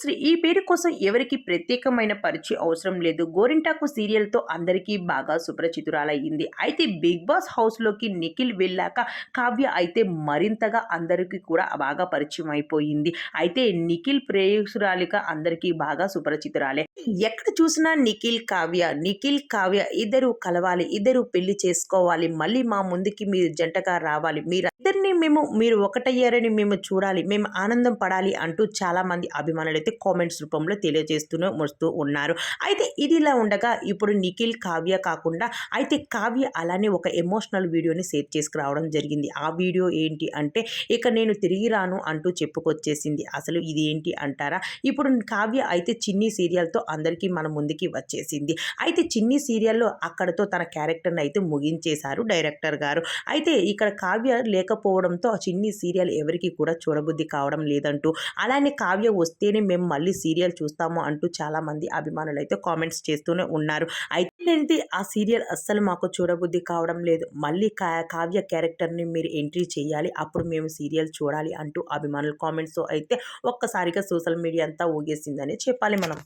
శ్రీ ఈ పేరు కోసం ఎవరికి ప్రత్యేకమైన పరిచయం అవసరం లేదు. గోరింటాకు సీరియల్తో అందరికీ బాగా సుపరిచితురాలయ్యింది. అయితే బిగ్ బాస్ హౌస్లోకి నిఖిల్ వెళ్ళాక కావ్య అయితే మరింతగా అందరికీ కూడా బాగా పరిచయం అయిపోయింది అయితే నిఖిల్ ప్రేయసురాలిగా అందరికీ బాగా సుపరిచితురాలే. ఎక్కడ చూసినా నిఖిల్ కావ్య నిఖిల్ కావ్య ఇద్దరు కలవాలి ఇద్దరు పెళ్ళి చేసుకోవాలి మళ్ళీ మా ముందుకి మీరు జంటగా రావాలి. మీరు ఇద్దరిని మేము మీరు ఒకటయ్యారని మేము చూడాలి మేము ఆనందం పడాలి అంటూ చాలా మంది అభిమానులు అయితే కామెంట్స్ రూపంలో తెలియజేస్తూనే వస్తూ ఉన్నారు. అయితే ఇది ఇలా ఉండగా ఇప్పుడు నిఖిల్ కావ్య కాకుండా అయితే కావ్య అలానే ఒక ఎమోషనల్ వీడియోని షేర్ చేసుకురావడం జరిగింది. ఆ వీడియో ఏంటి అంటే ఇక నేను తిరిగి రాను అంటూ చెప్పుకొచ్చేసింది. అసలు ఇది ఏంటి అంటారా? ఇప్పుడు కావ్య అయితే చిన్ని సీరియల్తో అందరికీ మన ముందుకి వచ్చేసింది. అయితే చిన్ని సీరియల్లో అక్కడతో తన క్యారెక్టర్ని అయితే ముగించేశారు డైరెక్టర్ గారు. అయితే ఇక్కడ కావ్య లేకపోవడంతో చిన్ని సీరియల్ ఎవరికి కూడా చూడబుద్ధి కావడం లేదంటూ అలానే కావ్య వస్తేనే మేము మేము మళ్ళీ సీరియల్ చూస్తాము అంటూ చాలామంది అభిమానులు అయితే కామెంట్స్ చేస్తూనే ఉన్నారు. అయితే ఏంటి? ఆ సీరియల్ అస్సలు మాకు చూడబుద్ధి కావడం లేదు. మళ్ళీ కా కావ్య క్యారెక్టర్ని మీరు ఎంట్రీ చేయాలి అప్పుడు మేము సీరియల్ చూడాలి అంటూ అభిమానుల కామెంట్స్ అయితే ఒక్కసారిగా సోషల్ మీడియా అంతా ఊగేసిందని చెప్పాలి మనం.